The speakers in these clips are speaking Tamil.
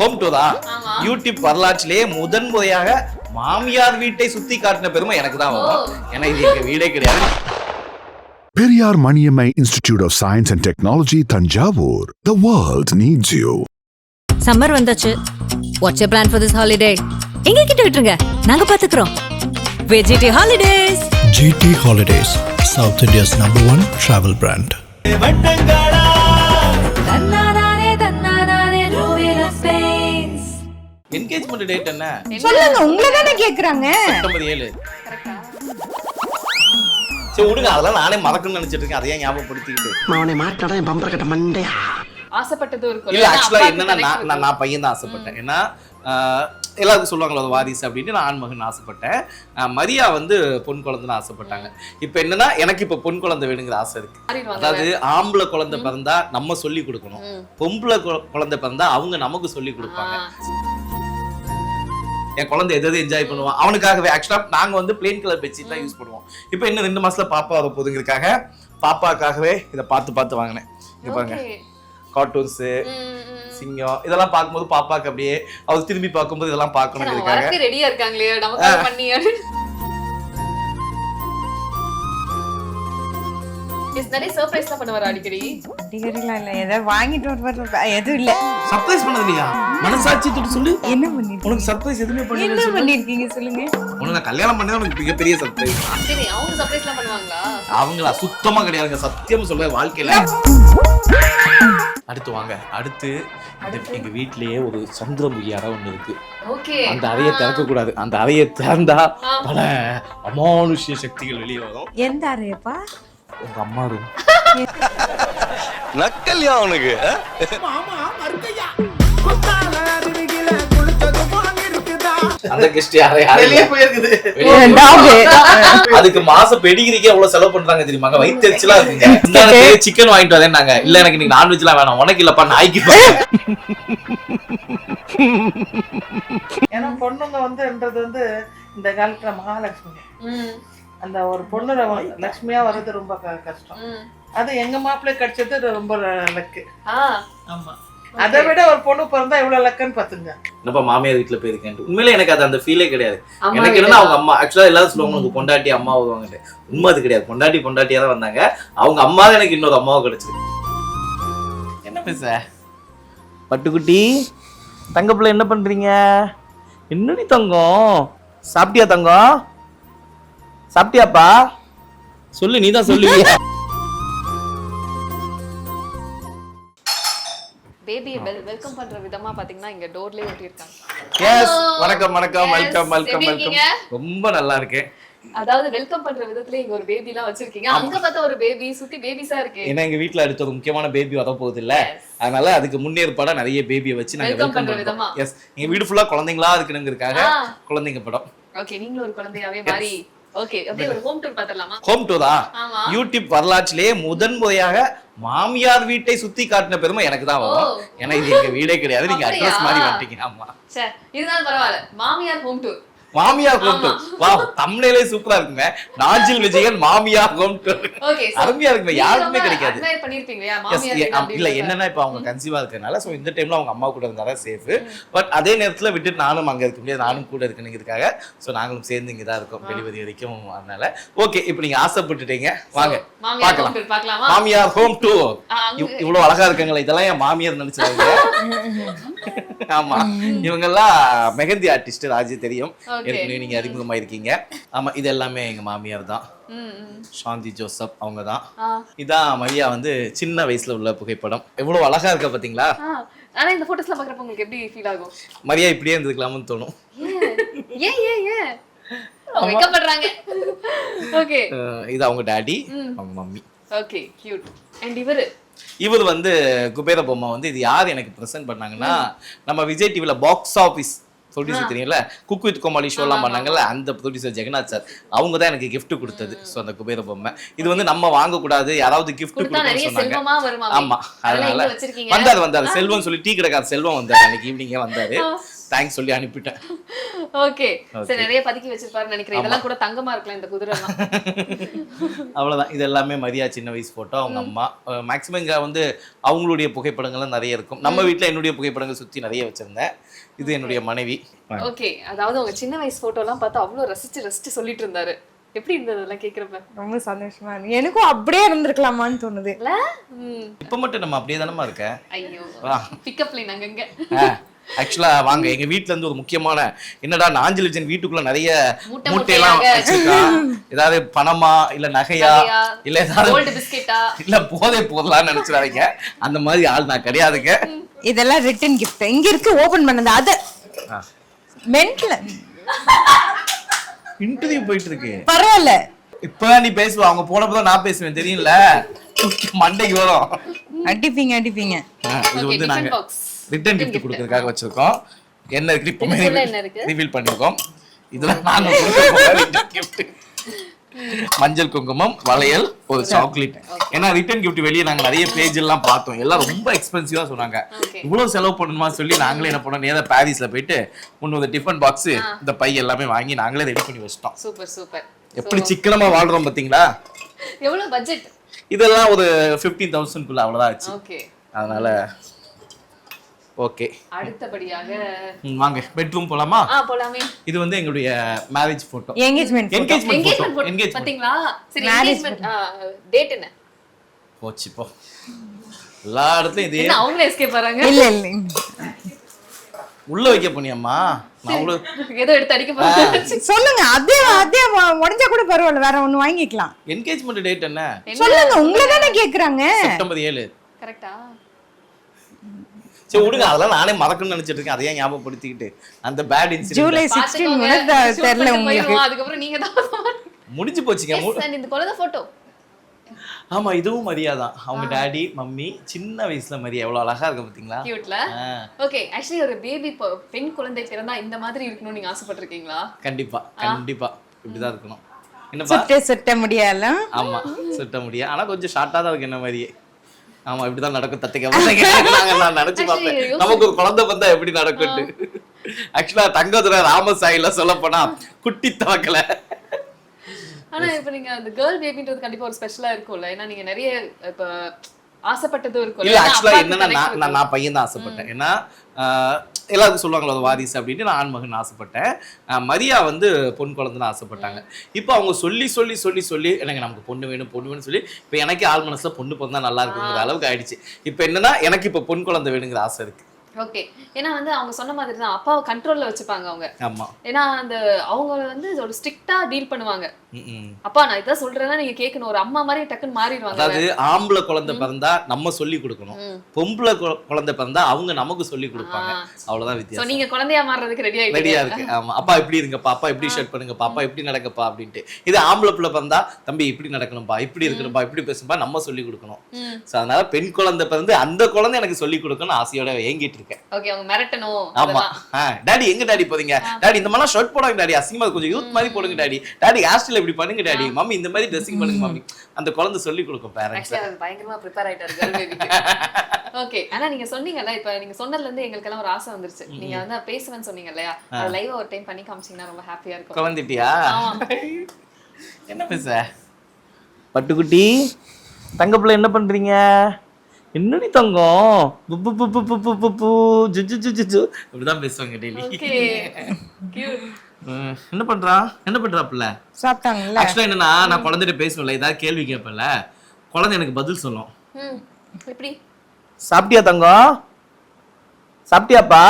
ஹோம் டூரா ஆமா. யூடியூப் வரலாற்றிலேயே முதன் முறையாக மாமியார் வீட்டை சுத்தி காட்டின பெருமை எனக்கு தான் வரும். ஏன்னா இது எங்க வீடே கிடையாது. Periyar Maniammai Institute of Science and Technology, Tanjavur. The world needs you. Summer வந்தாச்சு. What's plan for this holiday எங்க கிட்ட விட்டுருங்க. நாங்க பாத்துக்கிறோம். வெஜிடி holidays GT Holidays, South India's number one travel brand. Engagement date என்ன? சொல்லுங்க உங்களை தானே கேக்குறாங்க. செப்டம்பர் ஏழு. சரி விடுங்க அதெல்லாம் நானே மறக்கணும்னு நினைச்சிட்டு இருக்கேன். அதையே ஞாபகப்படுத்திக்கிட்டு. அவனை மாட்டாடா என் பம்பர கட்ட மண்டையா ஆசைப்பட்டது இருக்கும் இல்ல ஆக்சுவலா என்னன்னா நான் நான் நான் பையன் தான் ஆசைப்பட்டேன். ஏன்னா ஆஹ், எல்லாருக்கும் சொல்லுவாங்களா அது வாரிசு அப்படின்ட்டு நான் ஆண்மகன் ஆசைப்பட்டேன். மரியா வந்து பொன் குழந்தைன்னு ஆசைப்பட்டாங்க. இப்போ என்னன்னா எனக்கு இப்போ பொன் குழந்தை வேணுங்கிற ஆசை இருக்கு. அதாவது ஆம்பளை குழந்தை பிறந்தா நம்ம சொல்லி கொடுக்கணும். பொம்பளை குழந்தை பிறந்தா அவங்க நமக்கு சொல்லி கொடுப்பாங்க. என் குழந்தை எது எது என்ஜாய் பண்ணுவான் அவனுக்காகவே. ஆக்சுவலா நாங்க வந்து பிளேன் கலர் பெட்ஷீட் தான் யூஸ் பண்ணுவோம். இப்போ இன்னும் ரெண்டு மாசத்துல பாப்பா வர போதுங்கிறதுக்காக பாப்பாக்காகவே இதை பார்த்து பார்த்து வாங்கினேன். இங்க பாருங்க. கார்ட்டூன்ஸ். சிங்கம் இதெல்லாம் பார்க்கும்போது பாப்பாக்கு அப்படியே அவர் திரும்பி பார்க்கும்போது இதெல்லாம் பார்க்கணுங்கிறதுக்காக. வரக்கு ரெடியா இருக்காங்களே எஸ் நிறைய சர்ப்ரைஸ்லாம் பண்ணுவாரு அடிக்கடி. அடிக்கடிலாம் இல்ல. ஏதாவது வாங்கிட்டு வருவாரு. எதுவும் இல்ல. சர்ப்ரைஸ் பண்ணது இல்லையா மனசாட்சி தொட்டு சொல்லு. என்ன உனக்கு சர்ப்ரைஸ் எதுவுமே என்ன பண்ணிருக்கீங்க சொல்லுங்க. உனக்கு நான் கல்யாணம் பண்ணது உனக்கு மிகப்பெரிய சர்ப்ரைஸ் சரி அவங்க சர்ப்ரைஸ்லாம் பண்ணுவாங்களா? அவங்களா சுத்தமா கிடையாதுங்க. சத்தியம் சொல்ல வாழ்க்கையில. அடுத்து வாங்க. அடுத்து எங்க வீட்லயே ஒரு சந்திரமுகி அறை ஒண்ணு இருக்கு. ஓகே. அந்த அறையை திறக்க கூடாது அந்த அறையை திறந்தா. பல அமானுஷ்ய சக்திகள் வெளியே வரும். எந்த அறையப்பா? உங்க அம்மா. நக்கல்யா அவனுக்கு அந்த கெஸ்ட் யாரை வெளியே போயிருக்குது. அதுக்கு மாசம் பெடிகிரிக்கு எவ்வளவு செலவு பண்றாங்க தெரியுமாங்க? வயிற்றுச்சலா இருக்குங்க. சிக்கன் வாங்கிட்டு வரேன்னாங்க. இல்ல எனக்கு இன்னைக்கு நான்வெஜ்லாம் வேணாம். உனக்கு இல்லப்பா நாய்க்கு ஏன்னா பொண்ணுங்க வந்துன்றது வந்து இந்த காலத்துல மகாலட்சுமி. ம். அந்த ஒரு பொண்ணு லட்சுமியா வர்றது ரொம்ப க- கஷ்டம். அது எங்க மாப்பிள்ளை கிடைச்சது ரொம்ப லக்கு. ஆ. ஆமா. அதை விட ஒரு பொண்ணு பிறந்தா இவ்வளவு லக்குன்னு பாத்துங்க என்னப்பா மாமியார் வீட்டுல போயிருக்கேன் உண்மையிலே எனக்கு அது அந்த ஃபீலே கிடையாது. எனக்கு. என்னன்னா அவங்க அம்மா ஆக்சுவலா எல்லாரும் சொல்லுவாங்க உனக்கு பொண்டாட்டி அம்மா வருவாங்க உண்மை அது கிடையாது. பொண்டாட்டி பொண்டாட்டியா தான் வந்தாங்க. அவங்க அம்மா தான் எனக்கு இன்னொரு அம்மாவும் கிடைச்சது. என்ன பேச? பட்டுக்குட்டி தங்க பிள்ளை என்ன பண்றீங்க? என்னடி தங்கம்? சாப்பிட்டியா தங்கம்? சாப்பிட்டியாப்பா? சொல்லு நீ தான் சொல்லுவியா பேபியை வெல்கம் பண்ற விதமா பாத்தீங்கன்னா இங்க டோர்லயே ஒட்டி இருக்காங்க எஸ் வணக்கம் வணக்கம் வெல்கம் வெல்கம் வெல்கம்? ரொம்ப நல்லா இருக்கேன். அதாவது வெல்கம் பண்ற விதத்துல இங்க ஒரு பேபி எல்லாம் வச்சிருக்கீங்க அங்க பார்த்தா ஒரு பேபி சுத்தி பேபிஸா இருக்கு. ஏன்னா எங்க வீட்ல அடுத்த ஒரு முக்கியமான பேபி வர போகுது இல்ல அதனால அதுக்கு முன்னேற்பாடா நிறைய பேபியை வச்சு நாங்க வெல்கம் பண்ற விதமா. எஸ் எங்க வீடு ஃபுல்லா குழந்தைங்களா இருக்கணுங்கிறதுக்காக. குழந்தைங்க படம். ஓகே நீங்களும் ஒரு குழந்தையாவே மாறி ஹோம் டூர் யூடியூப் வரலாற்றிலேயே முதன் முறையாக மாமியார் வீட்டை சுத்தி காட்டின பெருமை எனக்கு தான் வரும். ஏன்னா இது எங்க வீடே கிடையாது. நீங்க? அட்ரஸ் மாதிரி வந்துட்டீங்க. ஆமா. சரி இருந்தாலும் பரவாயில்ல. மாமியார் ஹோம் டூர் மாமியார் ஹோம் டூர் வா தமிழ்லே சூப்பரா இருக்குங்க. நாஞ்சில் விஜயன் மாமியார் ஹோம் ஓகே அருமையா இருக்குங்க. யாருக்குமே கிடைக்காது. இல்ல. என்னன்னா இப்ப அவங்க கன்சீவா இருக்கறனால சோ இந்த டைம்ல அவங்க அம்மா கூட இருந்தா சேஃப் பட் அதே நேரத்துல விட்டுட்டு நானும் அங்க இருக்க முடியாது. நானும் கூட இருக்கணுங்கிறதுக்காக சோ நாங்களும் சேர்ந்து இங்க தான் இருக்கோம் டெலிவரி வரைக்கும் அதனால. ஓகே இப்போ நீங்க ஆசைப்பட்டுட்டீங்க. வாங்க பார்க்கலாம். பார்க்கலாமா? மாமியார் ஹோம் டூ இவ்வளவு அழகா இருக்காங்களே இதெல்லாம் என் மாமியார் நினைச்சாங்க ஆமா. இவங்க எல்லாம் மெஹந்தி ஆர்டிஸ்ட் ராஜி தெரியும். ஏற்கனவே நீங்க அறிமுகமா இருக்கீங்க ஆமா இது எல்லாமே எங்க மாமியார் தான். சாந்தி ஜோசப் அவங்க தான். இதான் மரியா வந்து சின்ன வயசுல உள்ள புகைப்படம். எவ்வளவு அழகா இருக்க பாத்தீங்களா. ஆனா இந்த போட்டோஸ்லாம் பாக்குறப்ப உங்களுக்கு எப்படி ஃபீல் ஆகும்? மரியா இப்படியே இருந்துக்கலாம்னு தோணும். ஏன்? ஏன் ஏன் இது அவங்க டாடி அவங்க மம்மி. ஓகே கியூட் அண்ட் இவரு? இவர் வந்து குபேர பொம்மை வந்து இது யார் எனக்கு ப்ரெசென்ட் பண்ணாங்கன்னா நம்ம விஜய் டிவில பாக்ஸ் ஆஃபீஸ் ப்ரொடியூசர் தெரியும்ல குக் வித் கோமாளி ஷோலாம் பண்ணாங்கல்ல அந்த ப்ரொடியூசர் ஜெகநாத் சார். அவங்க தான் எனக்கு gift கொடுத்தது. ஸோ அந்த குபேர பொம்மை. இது வந்து நம்ம வாங்கக்கூடாது யாராவது gift கொடுத்தா கொடுக்கணும்னு சொன்னாங்க. செல்வமா வருமா? ஆமா அதெல்லாம் அதனால வந்தாரு வந்தாரு. செல்வம் சொல்லி டீ கடைக்கார செல்வம் வந்தாரு அன்னைக்கு ஈவினிங்கே வந்தாரு. தேங்க்ஸ் சொல்லி அனுப்பிட்டேன். ஓகே சரி நிறைய பதுக்கி வச்சிருப்பாருன்னு நினைக்கிறேன். இதெல்லாம் கூட தங்கமா இருக்கலாம் இந்த குதிரை எல்லாம் அவ்வளவுதான். இது எல்லாமே மரியா சின்ன வயசு போட்டோ அவங்க அம்மா. மேக்ஸிமம் இங்க வந்து அவங்களுடைய புகைப்படங்கள்லாம் நிறைய இருக்கும். நம்ம வீட்ல என்னுடைய புகைப்படங்கள் சுத்தி நிறைய வச்சிருந்தேன். இது என்னுடைய மனைவி. ஓகே அதாவது உங்க சின்ன வயசு போட்டோ எல்லாம் பார்த்து அவ்வளவு ரசிச்சு ரசிச்சு சொல்லிட்டு இருந்தாரு. எப்படி இருந்தது அதெல்லாம் கேக்குறப்ப? ரொம்ப சந்தோஷமா இருக்கு எனக்கும் அப்படியே இருந்திருக்கலாமான்னு தோணுது. இப்ப மட்டும் நம்ம அப்படியே தானமா இருக்க ஐயோ. பிக்கப் லைன் அங்கங்க. ஆக்சுவலா வாங்க எங்க வீட்ல இருந்து ஒரு முக்கியமான என்னடா நாஞ்சலிஜன் வீட்டுக்குள்ள நிறைய மூட்டை மூட்டையெல்லாம். வச்சிருக்கா? ஏதாவது பணமா இல்ல நகையா? இல்ல ஏதாவது இல்ல போதை பொருளான்னு நினைச்சிடாதீங்க. அந்த மாதிரி ஆள் நான் கிடையாதுங்க. இதெல்லாம் ரிட்டன் gift. இங்க இருக்கு ஓபன் பண்ணது. அத. மென்ட்ல இன்டர்வியூ போயிட்டு இருக்கு பரவாயில்ல. இப்ப நீ பேசுவ அவங்க போனப்பதான் நான் பேசுவேன் தெரியும்ல? மண்டைக்கு வரும். அடிப்பீங்க அடிப்பீங்க. இது வந்து நாங்க. Return gift. கொடுக்கறதுக்காக வச்சிருக்கோம். என்ன இருக்கு? இருக்கு? ரிவீல் பண்ணிருக்கோம். இதெல்லாம் நாங்க கொடுக்க கிஃப்ட் மஞ்சள் குங்குமம் வளையல் ஒரு சாக்லேட் ஏன்னா ரிட்டர்ன் கிஃப்ட் வெளியே நாங்க நிறைய பேஜ் எல்லாம் பார்த்தோம். எல்லாம் ரொம்ப எக்ஸ்பென்சிவா சொன்னாங்க. இவ்வளவு செலவு பண்ணணுமா சொல்லி நாங்களே என்ன பண்ணோம்? நேரா பாரிஸ்ல போயிட்டு முன்னூறு டிஃபன் பாக்ஸ் இந்த பை எல்லாமே வாங்கி நாங்களே ரெடி பண்ணி வச்சிட்டோம். சூப்பர் சூப்பர் எப்படி சிக்கனமா வாழ்றோம் பாத்தீங்களா? எவ்வளவு பட்ஜெட் இதெல்லாம் ஒரு ஃபிஃப்டீன் தௌசண்ட்குள்ள அவ்வளவுதான் ஆச்சு. அதனால ஓகே அடுத்தபடியாக வாங்க பெட்ரூம் போலாமா? ஆ போலாமே. இது வந்து எங்களுடைய marriage photo engagement engagement photo engagement பாத்தீங்களா? சரி Marriage என்கேஜ்மெண்ட் டேட் என்ன? போச்சு போ. எல்லா இடத்துலயும் இதே என்ன அவங்களே எஸ்கேப் வராங்க இல்ல இல்ல உள்ள வைக்க போனியம்மா. ஏதோ எடுத்து அடிக்க போறாங்க சொல்லுங்க அதே அதே உடைஞ்சா கூட பரவாயில்ல வேற ஒண்ணு வாங்கிக்கலாம். என்கேஜ்மெண்ட் டேட் என்ன? சொல்லுங்க உங்களை தானே கேக்குறாங்க. செப்டம்பர் ஏழு. கரெக்டா சரி விடுங்க. அதெல்லாம் நானே மறக்கணும்னு நினைச்சிட்டு இருக்கேன். அதையே ஞாபகப்படுத்திக்கிட்டு அந்த பேட் இன்சிடென்ட் ஜூலை சிக்ஸ்டீன் பாத்துக்கோங்க தெரியல உங்களுக்கு. அதுக்கப்புறம் நீங்க தான் முடிஞ்சு போச்சுங்க. மு- Yes, and இந்த குழந்தை போட்டோ ஆமா இதுவும் மரியா தான். அவங்க டாடி மம்மி சின்ன வயசுல மரியா. எவ்வளவு அழகா இருக்கு பாத்தீங்களா? கியூட்ல ஓகே ஆக்சுவலி ஒரு பேபி பெண் குழந்தை பிறந்தா இந்த மாதிரி இருக்கணும்னு நீங்க ஆசைப்பட்டிருக்கீங்களா? கண்டிப்பா கண்டிப்பா. இப்படிதான் இருக்கணும். என்னப்பா? சுட்ட சுட்ட முடியல ஆமா சுட்ட முடியும் ஆனா கொஞ்சம் ஷார்ட்டா தான் இருக்கு என்ன மாதிரியே ஆமா இப்படிதான் நடக்கும் தத்தைக்க நான் நினைச்சு பார்த்தேன். நமக்கு ஒரு குழந்தை வந்தா எப்படி நடக்கும்ட்டு ஆக்சுவலா தங்கதுரை ராமசாயில சொல்ல போனா குட்டி தவக்கல ஆனா இப்ப நீங்க அந்த கேர்ள் பேபின்றது கண்டிப்பா ஒரு ஸ்பெஷலா இருக்கும்ல. ஏன்னா நீங்க நிறைய இப்ப ஆசைப்பட்டதும் இருக்கும் இல்ல ஆக்சுவலா என்னன்னா நான் பையன் தான் ஆசைப்பட்டேன். ஏன்னா ஆஹ், எல்லாருக்கும் சொல்லுவாங்களா அது வாரிசு அப்படின்னு நான் ஆண்மகன் ஆசைப்பட்டேன். மரியா வந்து பொன் குழந்தைன்னு ஆசைப்பட்டாங்க. இப்போ அவங்க சொல்லி சொல்லி சொல்லி சொல்லி எனக்கு நமக்கு பொண்ணு வேணும் பொண்ணு வேணும்னு சொல்லி இப்போ எனக்கே ஆள் மனசுல பொண்ணு பிறந்தா நல்லா இருக்குங்கிற அளவுக்கு ஆயிடுச்சு. இப்போ என்னன்னா எனக்கு இப்போ பொன் குழந்தை வேணுங்கிற ஆசை இருக்கு. ஓகே ஏன்னா வந்து அவங்க சொன்ன மாதிரி தான் அப்பாவை கண்ட்ரோல்ல வச்சுப்பாங்க அவங்க. ஆமா. ஏன்னா அந்த அவங்க வந்து ஒரு ஸ்ட்ரிக்ட்டா டீல் பண்ணுவாங்க. அப்பா நான் இதான் சொல்றேன்னா நீங்க கேட்கணும். ஒரு அம்மா மாதிரி டக்குன்னு மாறிடுவாங்க. அதாவது ஆம்பளை குழந்தை பிறந்தா நம்ம சொல்லி கொடுக்கணும். பொம்பளை குழந்தை பிறந்தா அவங்க நமக்கு சொல்லி கொடுப்பாங்க. அவ்வளவுதான் வித்தியாசம். நீங்க குழந்தையா மாறுறதுக்கு ரெடி ரெடியா ஆயிட்டீங்க இருக்கு. ஆமா. அப்பா இப்படி இருங்கப்பா. அப்பா இப்படி ஷர்ட் பண்ணுங்கப்பா அப்பா இப்படி நடக்கப்பா அப்படின்ட்டு. இது ஆம்பளை பிள்ளை பிறந்தா தம்பி இப்படி நடக்கணும்பா இப்படி இருக்கணும்பா இப்படி பேசணும்பா நம்ம சொல்லி கொடுக்கணும். சோ அதனால பெண் குழந்தை பிறந்து அந்த குழந்தை எனக்கு சொல்லி கொடுக்கணும்னு ஆசையோட ஏங்கிட்டு இருக்கேன் ஓகே அவங்க மிரட்டணும். ஆமா. டாடி எங்க டாடி போறீங்க? டாடி இந்த மாதிரி ஷர்ட் போடுங்க டாடி. அசிங்கமா கொஞ்சம் யூத் மாதிரி போடுங்க டாடி. டாடி ஹேர் இப்படி பண்ணுங்க டாடி. மம்மி இந்த மாதிரி ட்ரெஸ்ஸிங் பண்ணுங்க மம்மி. அந்த குழந்தை சொல்லி கொடுக்கும் பேரண்ட்ஸ் பயங்கரமா ப்ரிப்பேர் ஆயிட்டாரு. ஓகே ஆனா நீங்க சொன்னீங்கல்ல இப்ப நீங்க சொன்னதுல இருந்து எங்களுக்கு எல்லாம் ஒரு ஆசை வந்துருச்சு. நீங்க வந்து பேசுவேன்னு சொன்னீங்க இல்லையா? அது லைவ் ஒரு டைம் பண்ணி காமிச்சீங்கன்னா ரொம்ப ஹாப்பியா இருக்கும். குழந்தைட்டியா. என்ன பேச பட்டுக்குட்டி தங்க பிள்ளை என்ன பண்றீங்க? என்னடி தங்கம்? புப்பு புப்பு புப்பு புப்பு ஜு ஜு ஜு ஜு ஜு. இப்படிதான் பேசுவாங்க டெய்லி. என்ன பண்றான் என்ன பண்றா பிள்ளை? சாப்பிட்டாங்கல்ல? ஆக்சுவலா என்னன்னா நான் குழந்தைகிட்ட பேசுவேன்ல ஏதாவது கேள்வி கேட்பேன்ல குழந்தை எனக்கு பதில் சொல்லும். ம். எப்படி? சாப்பிட்டியா தங்கம்? சாப்பிட்டியாப்பா?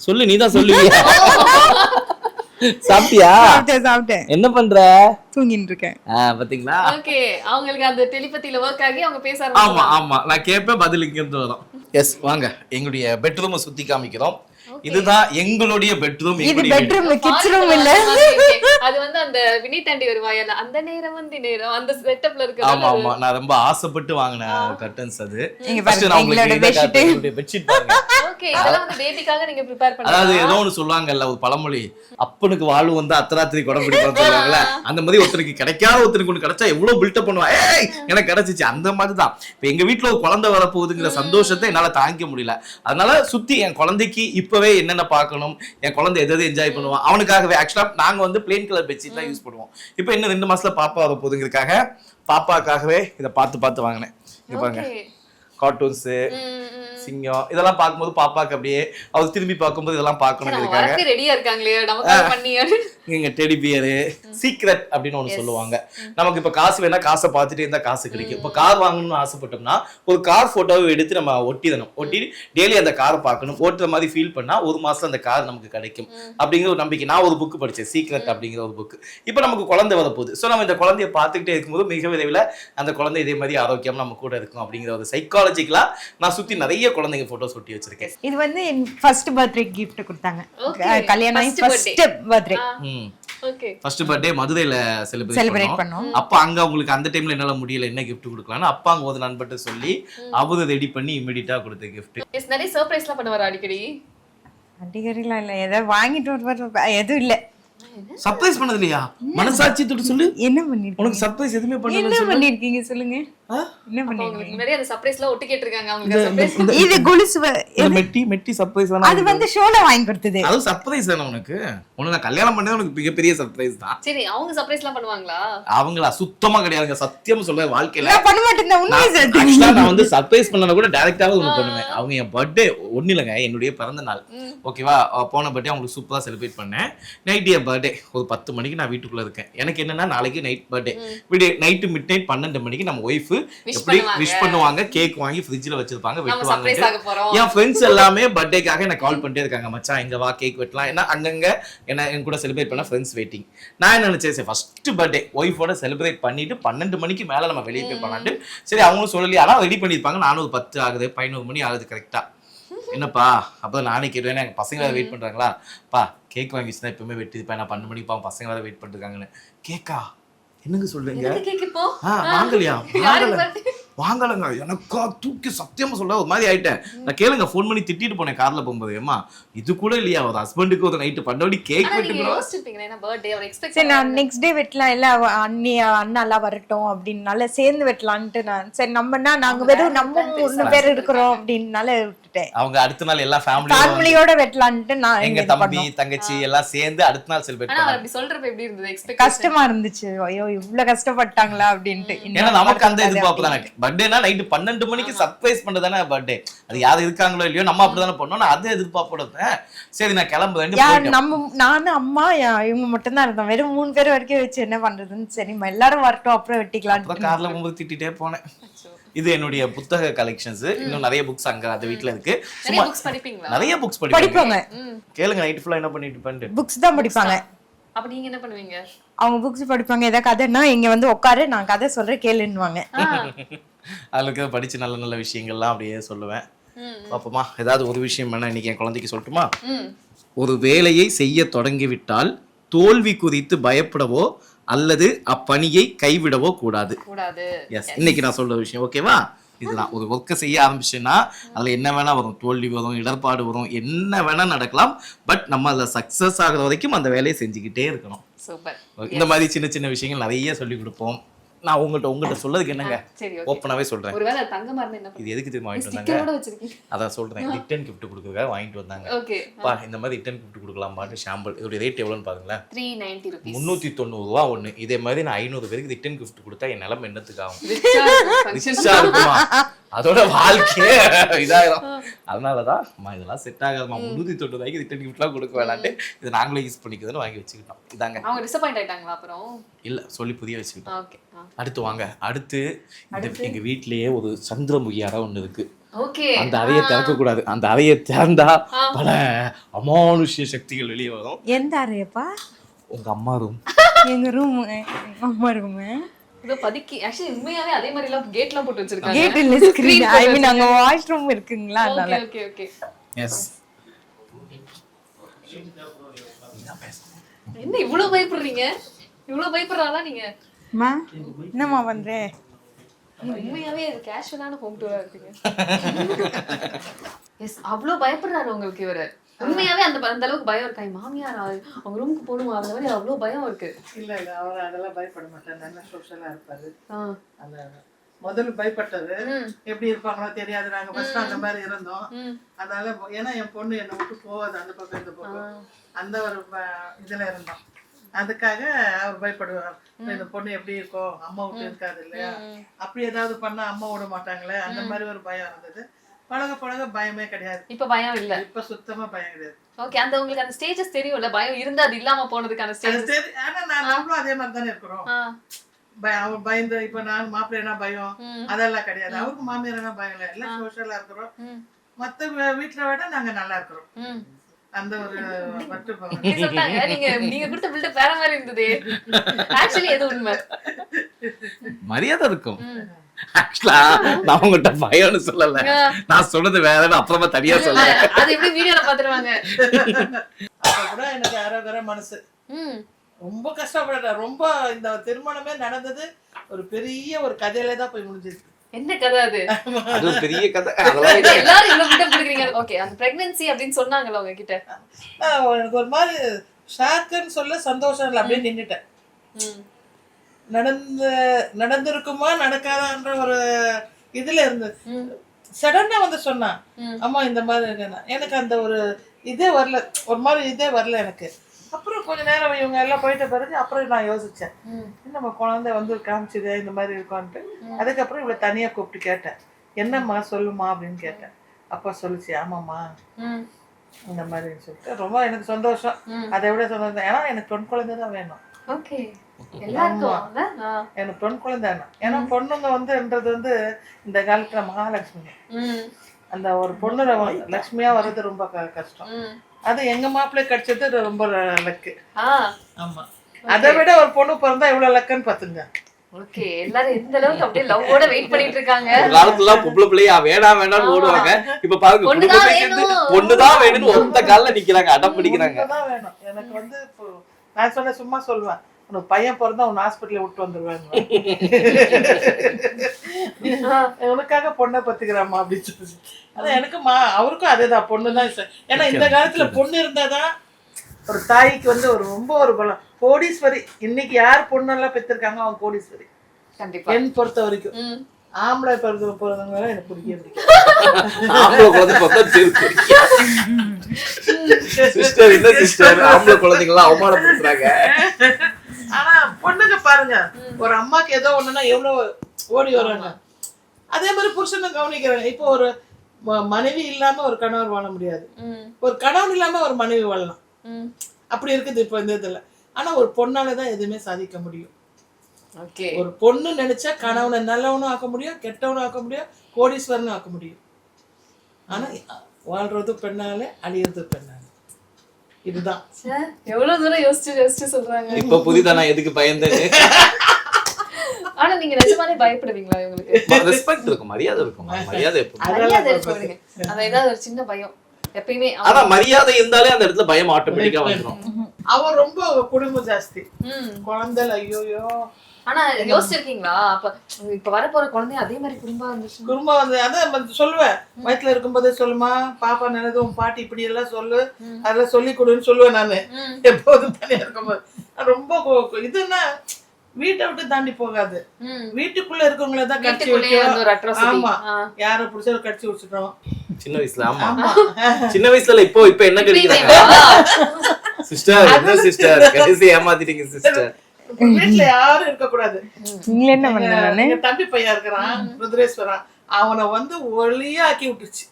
சொல்லு நீ தான் சொல்லுவியா? சாப்பிட்டியா? சாப்பிட்டேன் சாப்பிட்டேன். என்ன பண்ற? தூங்கிட்டு இருக்கேன் ஆ பாத்தீங்களா? ஓகே அவங்களுக்கு அந்த டெலிபதியில ஒர்க் ஆகி அவங்க பேச ஆமா ஆமா. நான் கேட்பேன் பதில் இங்க இருந்து வரும் எஸ் வாங்க. எங்களுடைய பெட்ரூமை சுத்தி காமிக்கிறோம். இதுதான் எங்களுடைய பெட்ரூம் இது பெட்ரூம் கிட்ஸ் ரூம் இல்ல. அது வந்து அந்த வினி தாண்டி வருவாயல்ல அந்த நேரம் வந்து நேரம் அந்த செட்டப்ல ஆமா இருக்கு ஆமா நான் ரொம்ப ஆசைப்பட்டு வாங்கின கர்டன்ஸ் அது. பாருங்க, நான் உங்களுக்கு பாருங்க. ஓகே இதெல்லாம் வந்து பேபிக்காக நீங்க ப்ரிப்பேர் அதாவது பண்ணீங்க ஏதோ ஒண்ணு சொல்லுவாங்கல்ல ஒரு பழமொழி அப்பனுக்கு வாழ்வு வந்து அத்தராத்திரி குடம் பிடிப்பான்னு சொல்லுவாங்கல்ல. அந்த மாதிரி ஒருத்தருக்கு கிடைக்காத ஒருத்தருக்கு ஒண்ணு கிடைச்சா எவ்வளவு பில்டப் பண்ணுவான் ஏய் எனக்கு கிடைச்சிச்சு. அந்த மாதிரி தான். இப்ப எங்க வீட்டுல ஒரு குழந்தை வரப்போகுதுங்கிற சந்தோஷத்தை என்னால தாங்கிக்க முடியல. அதனால சுத்தி என் குழந்தைக்கு இப்ப என்னென்ன பார்க்கணும்? என் குழந்தை எதாவது என்ஜாய் பண்ணுவான்? அவனுக்காகவே ஆக்சுவலா நாங்க வந்து பிளேன் கலர் பெட்ஷீட் தான் யூஸ் பண்ணுவோம். இப்போ இன்னும் ரெண்டு மாசத்துல பாப்பா வர போதுங்கிறதுக்காக பாப்பாக்காகவே இதை பார்த்து பார்த்து வாங்கினேன். பாருங்க. ஓகே கார்ட்டூன்ஸு சிங்கம் இதெல்லாம் பார்க்கும்போது பாப்பாக்கு அப்படியே அவர் திரும்பி பார்க்கும்போது இதெல்லாம் வரவே ரெடியா இருக்காங்களே இங்க டெடி பியரு சீக்ரெட் அப்படின்னு ஒண்ணு சொல்லுவாங்க. நமக்கு இப்ப காசு வேணா காசை பார்த்துட்டே இருந்தா காசு கிடைக்கும். இப்ப கார் வாங்கணும்னு ஆசைப்பட்டோம்னா ஒரு கார் போட்டோவை எடுத்து நம்ம ஒட்டிடணும். ஒட்டி டெய்லி அந்த காரை பார்க்கணும். ஓட்டுற மாதிரி ஃபீல் பண்ணா ஒரு மாசம் அந்த கார் நமக்கு கிடைக்கும். அப்படிங்கிற ஒரு நம்பிக்கை. நான் ஒரு புக் படிச்சேன். சீக்ரெட் அப்படிங்கிற ஒரு புக் இப்போ நமக்கு குழந்தை வரப்போகுது. ஸோ நம்ம இந்த குழந்தைய பார்த்துக்கிட்டே இருக்கும்போது மிக விரைவில் அந்த குழந்தை இதே மாதிரி ஆரோக்கியம் நம்ம கூட இருக்கும் அப்படிங்கிற ஒரு சைக்காலஜிக்கலா நான் சுத்தி நிறைய குழந்தைங்க போட்டோஸ் ஒட்டி வச்சிருக்கேன். இது வந்து என் ஃபர்ஸ்ட் பர்த்டே gift கொடுத்தாங்க. கல்யாணம் ஃபர்ஸ்ட் பர்த்டே ஃபர்ஸ்ட் பர்த்டே மதுரையில செலிப்ரேட் பண்ணோம். அப்ப அங்க அவங்களுக்கு அந்த டைம்ல என்னால முடியல என்ன gift கொடுக்கலாம்னு அப்பா அங்க ஒரு நண்பர்கிட்ட சொல்லி அவரு ரெடி பண்ணி இமிடியட்டா கொடுத்த gift. எஸ் நிறைய சர்ப்ரைஸ்லாம் பண்ணுவார் அடிக்கடி? அடிக்கடிலாம் இல்லை. ஏதாவது வாங்கிட்டு வருவார். எதுவும் இல்லை. சர்ப்ரைஸ் பண்ணது இல்லையா மனசாட்சி தொட்டு சொல்லு. என்ன பண்ணிருக்கீங்க? உனக்கு சர்ப்ரைஸ் எதுவுமே பண்ணல என்ன பண்ணிருக்கீங்க சொல்லுங்க. இது கொலுசு மெட்டி மெட்டி சர்ப்ரைஸ் அது வந்து ஷோல வாங்கி கொடுத்தது. அது சர்ப்ரைஸ் தானே உனக்கு? உனக்கு நான் கல்யாணம் பண்ணது உனக்கு மிகப்பெரிய சர்ப்ரைஸ் தான். சரி அவங்க சர்ப்ரைஸ்லாம் பண்ணுவாங்களா? அவங்களா சுத்தமா கிடையாதுங்க. சத்தியமா சொல்றேன் வாழ்க்கையில நான் பண்ண மாட்டேன். உண்மையை நான் சொல்றேன். actually நான் வந்து சர்ப்ரைஸ் பண்ணனா கூட டைரக்டாவே ஒன்று பண்ணுவேன். அவங்க என் பர்த்டே ஒன்றும் இல்லைங்க என்னுடைய பிறந்த நாள். ஓகேவா போன பர்த்டே அவங்களுக்கு சூப்பராக செலிப்ரேட் பண்ணேன். நைட் என் பர்த்டே ஒரு பத்து மணிக்கு நான் வீட்டுக்குள்ள இருக்கேன். எனக்கு என்னன்னா நாளைக்கு நைட் பர்த்டே விடிய நைட்டு மிட் நைட் பன்னெண்டு மணிக்கு நம்ம ஒய்ஃப் எப்படி. விஷ் பண்ணுவாங்க. கேக் வாங்கி ஃப்ரிட்ஜில் வச்சிருப்பாங்க வெட்டுவாங்க என் ஃப்ரெண்ட்ஸ் எல்லாமே பர்த்டேக்காக எனக்கு கால் பண்ணிட்டே இருக்காங்க மச்சான் எங்க வா கேக் வெட்டலாம். ஏன்னா அங்கங்க என்ன என் கூட செலிப்ரேட் பண்ண ஃப்ரெண்ட்ஸ் வெயிட்டிங் நான் என்ன நினைச்சேன்? சரி ஃபர்ஸ்ட் பர்த்டே ஒய்ஃபோட செலிப்ரேட் பண்ணிட்டு பன்னெண்டு மணிக்கு மேல நம்ம வெளியே போய் பண்ணலான்ட்டு சரி அவங்களும் சொல்லலையே. ஆனால் ரெடி பண்ணியிருப்பாங்க. நானும் ஒரு பத்து ஆகுது பதினோரு மணி ஆகுது கரெக்டா என்னப்பா அப்போ நானே கேட்டுவேன் எங்க பசங்க வேற வெயிட் பண்றாங்களா? பா கேக் வாங்கி வச்சுனா எப்பவுமே வெட்டிருப்பேன் நான் பன்னெண்டு மணிக்கு பாவம் பசங்க வேற வெயிட் பண்ணிருக்காங்கன்னு கேக்கா என்னங்க சொல்றீங்க? வாங்கலையா? வாங்கல? வாங்கலங்க. எனக்கா தூக்கி சத்தியமா சொல்ல ஒரு மாதிரி ஆயிட்டேன். நான் கேளுங்க ஃபோன் பண்ணி திட்டிட்டு போனேன் கார்ல போகும்போது. ஏமா இது கூட இல்லையா? ஒரு ஹஸ்பண்டுக்கு ஒரு நைட்டு பண்ணபடி கேக் சரி நான் நெக்ஸ்ட் டே வெட்டலாம். இல்ல அண்ணி அண்ணா எல்லாம் வரட்டும் அப்படின்னால சேர்ந்து வெட்டலான்ட்டு நான் சரி நம்மனா நாங்க வெறும் நம்ம மூணு பேர் இருக்கிறோம் அப்படின்னால விட்டுட்டேன். அவங்க அடுத்த நாள் எல்லா ஃபேமிலியோட ஃபேமிலியோட வெட்டலான்ட்டு நான் எங்க தம்பி. தங்கச்சி எல்லாம் சேர்ந்து அடுத்த நாள் செலிப்ரேட் பண்ணாங்க. அப்படி சொல்றப்ப எப்படி இருந்தது எக்ஸ்பெக்ட் கஷ்டமா இருந்துச்சு. ஐயோ இவ்வளவு கஷ்டப்பட்டாங்களா அப்படின்ட்டு. ஏன்னா நமக்கு அந்த எதிர்பார்ப்பு தானே. பர்த்டேனா நைட்டு பன்னெண்டு மணிக்கு சர்ப்ரைஸ் பண்ணதானே பர்த்டே அது யார் இருக்காங்களோ இல்லையோ நம்ம அப்படிதானே பண்ணோம். நான் அதே எதிர்பார்ப்போட சரி நான் போயிட்டேன். நம்ம நானும் அம்மா இவங்க மட்டும் தான் இருந்தோம். வெறும் மூணு பேர் வரைக்கும் வச்சு என்ன பண்றதுன்னு சரி எல்லாரும் வரட்டும் அப்புறம் அப்புறம் வெட்டிக்கலாம் கார்ல போகும்போது திட்டிட்டே போனேன். இது என்னுடைய புத்தக கலெக்ஷன்ஸ் இன்னும் நிறைய புக்ஸ் அங்க அந்த வீட்ல இருக்கு. நிறைய சும்மா புக்ஸ் படிப்பீங்களா? நிறைய புக்ஸ் படிப்பாங்க. கேளுங்க நைட் ஃபுல்லா என்ன பண்ணிட்டு பண்ணிட்டு புக்ஸ் தான் படிப்பாங்க. அப்ப நீங்க என்ன பண்ணுவீங்க? அவங்க புக்ஸ் படிப்பாங்க. ஏதாவது கதைன்னா இங்க வந்து உட்காரு நான் கதை சொல்றேன் கேளுன்னுவாங்க. அதுல இருக்கிற படிச்சு நல்ல நல்ல விஷயங்கள்லாம் அப்படியே சொல்லுவேன். பாப்போமா ஏதாவது ஒரு விஷயம் வேணா இன்னைக்கு என் குழந்தைக்கு சொல்லட்டுமா? ஒரு வேலையை செய்ய தொடங்கிவிட்டால் தோல்வி குறித்து பயப்படவோ அல்லது அப்பணியை கைவிடவோ கூடாது. எஸ் இன்னைக்கு நான் சொல்ற விஷயம் ஓகேவா இதுதான். ஒரு ஒர்க்கை செய்ய ஆரம்பிச்சேன்னா அதுல என்ன வேணா வரும்? தோல்வி வரும் இடர்பாடு வரும் என்ன வேணா நடக்கலாம். பட் நம்ம அதுல சக்சஸ் ஆகுற வரைக்கும் அந்த வேலையை செஞ்சுக்கிட்டே இருக்கணும். இந்த மாதிரி சின்ன சின்ன விஷயங்கள் நிறைய சொல்லி கொடுப்போம். நான் உங்கள்கிட்ட உங்கள்கிட்ட சொல்லதுக்கு என்னங்க? இருந்தா என்ன இது எதுக்கு தெரியுமா வாங்கிட்டு வந்தாங்க? அதான் சொல்றேன். ரிட்டர்ன் gift கொடுக்குறதுக்காக வாங்கிட்டு வந்தாங்க. பா இந்த மாதிரி ரிட்டர்ன் gift கொடுக்கலாமான்னு ஷாம்பிள் இதோட ரேட் எவ்வளோன்னு பாருங்களேன். த்ரீ நைன்டி ருபீஸ் முந்நூற்றி தொண்ணூறுரூவா ஒன்று இதே மாதிரி நான் ஐநூறு பேருக்கு ரிட்டர்ன் gift கொடுத்தா என் நிலைமை என்னத்துக்கு ஆகும்? ரிச்சா இருக்குமா? அதோட வாழ்க்கையே இதாயிரும். அதனாலதான் அம்மா இதெல்லாம் செட் ஆகாதுமா முந்நூற்றி தொண்ணூறு ரூபாய்க்கு ரிட்டர்ன் கிஃப்ட்லாம் கொடுக்க வேணான்ட்டு இது நாங்களே யூஸ் பண்ணிக்கிறதுன்னு வாங்கி வச்சுக்கிட்டோம். இதாங்க. அவங்க டிசப்பாயிண்ட் ஆயிட்டாங்களா அப்புறம்? இல்ல சொல்லி புரிய வச்சுக்கிட்டோம். ஓகே அடுத்து வாங்க. அடுத்து இந்த எங்க வீட்லயே ஒரு சந்திரமுகி அறை ஒண்ணு இருக்கு. ஓகே. அந்த அறையை திறக்க கூடாது அந்த அறையை திறந்தா பல அமானுஷ்ய சக்திகள் வெளியே வரும். எந்த அறையப்பா? உங்க அம்மா ரூம் எங்க ரூம் அம்மா ரூம் இதோ பதுக்கி. ஆக்சுவலி உண்மையாவே அதே மாதிரி எல்லாம் கேட்லாம் போட்டு வச்சிருக்காங்க. கேட் இல்ல ஸ்கிரீன் ஐ மீன் அங்க வாஷ் ரூம் இருக்குங்களா அதனால. ஓகே ஓகே எஸ் என்ன இவ்வளவு பயப்படுறீங்க? இவ்வளவு பயப்படுறாளா நீங்க? அம்மா என்னம்மா பண்ற? உண்மையாவே இது கேஷுவலான ஹோம் டூரா இருக்கீங்க. எஸ் அவ்வளவு பயப்படுறாரு உங்களுக்கு இவரு. உண்மையாவே அந்த அந்த அளவுக்கு பயம் இருக்கா? என் மாமியார்? அவங்க ரூமுக்கு போகணுமா? அந்த மாதிரி அவ்வளவு பயம் இருக்கு இல்ல இல்ல அவர் அதெல்லாம் பயப்பட மாட்டார். நல்லா சோஷியலா இருப்பாரு. முதல்ல பயப்பட்டது. ம். எப்படி இருப்பாங்களோ தெரியாது. நாங்க ஃபர்ஸ்ட் அந்த மாதிரி இருந்தோம். ம். அதனால ஏன்னா என் பொண்ணு என்னை விட்டு போகாது அந்த பக்கம். இந்த பக்கம் அந்த ஒரு இதுல இருந்தோம். அதுக்காக அவர் பயப்படுவார். இந்த பொண்ணு எப்படி இருக்கும் அம்மா விட்டு இருக்காது இல்லையா? அப்படி ஏதாவது பண்ணா அம்மா விட மாட்டாங்களே? அந்த மாதிரி ஒரு பயம் இருந்தது. பழக பழக பயமே கிடையாது. இப்ப பயம் இல்ல. இப்ப சுத்தமா பயம் கிடையாது. ஓகே அந்த உங்களுக்கு அந்த ஸ்டேஜஸ் தெரியும்ல? பயம் இருந்தா அது இல்லாம போனதுக்கான சரி ஆனா நான் நம்மளும் அதே மாதிரி தானே இருக்கிறோம். அவன் பயந்து இப்ப நான் மாப்பிள்ளைனா பயம். அதெல்லாம் கிடையாது. அவருக்கு மாமியார்னா பயம் இல்லை. எல்லாம் சோஷியலா இருக்கிறோம். மத்த வீட்டுல விட நாங்க நல்லா இருக்கிறோம். அந்த ஒரு நீங்க நீங்க கொடுத்த பில்டப் வேற மாதிரி இருந்தது. ஆக்சுவலி எது உண்மை. மரியாதை இருக்கும். ஆக்சுவலா நான் உங்ககிட்ட பயம்னு சொல்லல. நான் சொன்னது வேறன்னு அப்புறமா தனியா சொல்ல அது எப்படி வீடியோல பாத்துருவாங்க அப்ப கூட எனக்கு அறகுற மனசு. ம். ரொம்ப கஷ்டப்பட்டேன் ரொம்ப இந்த திருமணமே நடந்தது ஒரு பெரிய ஒரு கதையில தான் போய் முடிஞ்சது என்ன கதை அது? பெரிய கதை. எல்லாரும் இவ்வளவு ஓகே அந்த பிரெக்னன்சி அப்படின்னு சொன்னாங்கல்ல உங்ககிட்ட? ஆஹ் எனக்கு ஒரு மாதிரி ஷாக்குன்னு சொல்ல சந்தோஷம் இல்லை அப்படியே நின்னுட்டேன். ம். நடந்த நடந்திருக்குமா நடக்காதான்ற ஒரு இதுல இருந்தது ம். சடனா வந்து சொன்னான். ம். அம்மா இந்த மாதிரி. எனக்கு அந்த ஒரு இதே வரல. ஒரு மாதிரி இதே வரல எனக்கு. அப்புறம் கொஞ்ச நேரம் இவங்க எல்லாம் போயிட்ட பிறகு அப்புறம் நான் யோசிச்சேன். நம்ம குழந்தை வந்து காமிச்சுதே இந்த மாதிரி இருக்கும்ன்ட்டு அதுக்கப்புறம் இவளை தனியா கூப்பிட்டு கேட்டேன். என்னம்மா சொல்லுமா அப்படின்னு கேட்டேன். அப்பா சொல்லுச்சு ஆமாம்மா. இந்த மாதிரி சொல்லிட்டு ரொம்ப எனக்கு சந்தோஷம். அதை விட சந்தோஷம். ஏன்னா எனக்கு பெண் குழந்தை தான் வேணும். எனக்கு பெண் குழந்தை வேணும். ஏன்னா பொண்ணுங்க வந்துன்றது வந்து இந்த காலத்துல மகாலட்சுமி. அந்த ஒரு பொண்ணு லட்சுமியா வர்றது ரொம்ப கஷ்டம். அது எங்க மாப்பிள்ளை கிடைச்சது ரொம்ப லக்கு. ஆ. ஆமா. அதை விட ஒரு பொண்ணு பிறந்தா எவ்வளவு லக்குன்னு பாத்துங்க ஓகே எல்லாரும் எந்த அளவுக்கு அப்படியே லவ்வோட வெயிட் பண்ணிட்டு இருக்காங்க? காலத்துல பொம்பளை பிள்ளையா வேணாம் வேணாம்னு ஓடுவாங்க. இப்ப பாருங்க பொண்ணுதான் வேணும்னு ஒத்த கால்ல நிக்கிறாங்க அடம் பிடிக்கிறாங்க. தான் வேணும். எனக்கு வந்து நான் சொன்ன சும்மா சொல்லுவேன். உனக்கு பையன் பிறந்தா உன் ஹாஸ்பிட்டல்ல விட்டு வந்துருவாங்க உனக்காக பொண்ணை பத்துக்கிறாமா அப்படின்னு சொல்லி அதான் எனக்கு மா அவருக்கும் அதேதான் பொண்ணு தான் இஷ்டம். ஏன்னா இந்த காலத்துல பொண்ணு இருந்தாதான் ஒரு தாய்க்கு வந்து ஒரு ரொம்ப ஒரு பலம். கோடீஸ்வரி இன்னைக்கு யார் பொண்ணெல்லாம் பெற்றிருக்காங்க அவங்க கோடீஸ்வரி. கண்டிப்பா. என் பொறுத்த வரைக்கும். ஆம்பளை பிறகு பிறந்தவங்க எனக்கு பிடிக்கவே பிடிக்கும் சிஸ்டர் என்ன சிஸ்டர் ஆம்பளை குழந்தைங்களாம் அவமானப்படுத்துறாங்க. ஆனா பொண்ணுங்க பாருங்க. ஒரு அம்மாக்கு ஏதோ ஒண்ணுன்னா எவ்வளவு ஓடி வராங்க. அதே மாதிரி புருஷனும் கவனிக்கிறாங்க. இப்போ ஒரு மனைவி இல்லாம ஒரு கணவர் வாழ முடியாது. ஒரு கணவன் இல்லாம ஒரு மனைவி வாழலாம். அப்படி இருக்குது இப்போ இந்த இதுல. ஆனா ஒரு பொண்ணால தான் எதுவுமே சாதிக்க முடியும். ஓகே. ஒரு பொண்ணு நினைச்சா கணவனை நல்லவனும் ஆக்க முடியும் கெட்டவனும் ஆக்க முடியும் கோடீஸ்வரனும் ஆக்க முடியும். ஆனா வாழ்றது பெண்ணாலே அழியறது பெண்ணாலே. இதுதான். எவ்வளவு தூரம் யோசிச்சு யோசிச்சு சொல்றாங்க. இப்ப புரியுதா நான் எதுக்கு பயந்தேன்னு ஆனா நீங்க நிஜமாலே பயப்படுவீங்களா இவங்களுக்கு? ரெஸ்பெக்ட் இருக்கும் மரியாதை இருக்கும் மரியாதை எப்பவும். மரியாதை இருக்கு விடுங்க. அது ஏதாவது ஒரு சின்ன பயம். எப்பயுமே ஆனா மரியாதை இருந்தாலே அந்த இடத்துல பயம் ஆட்டோமேட்டிக்கா வந்துடும் அவன் ரொம்ப குடும்பம் ஜாஸ்தி. ம். குழந்தை ஐயோயோ. ஆனா யோசிச்சிருக்கீங்களா? அப்ப இப்ப வரப்போற குழந்தை அதே மாதிரி குடும்பம் இருந்துச்சு குடும்பம் வந்து அதான் சொல்லுவேன். வயிற்றுல இருக்கும்போதே சொல்லுமா பாப்பா நினைது உன் பாட்டி இப்படி எல்லாம் சொல்லு. அதெல்லாம் சொல்லி கொடுன்னு சொல்லுவேன் நானு. எப்போதும் தனியா இருக்கும்போது. ரொம்ப இதுன்னா வீட்டை விட்டு தாண்டி போகாது. வீட்டுக்குள்ள இருக்கவங்கள தான் கடிச்சு atrocity. ஆமா. யார பிடிச்சாலும் கடிச்சு வச்சுட்டோம் சின்ன வயசுல ஆமா. சின்ன வயசுல இப்போ இப்ப என்ன கிடைக்கிறாங்க? சிஸ்டர் என்ன சிஸ்டர்? கடைசி ஏமாத்திட்டீங்க சிஸ்டர். வீட்டுல யாரும் இருக்க கூடாது தம்பி பையன் இருக்கிறான் ருத்ரேஸ்வரன். அவனை வந்து ஒளியா ஆக்கி விட்டுருச்சு.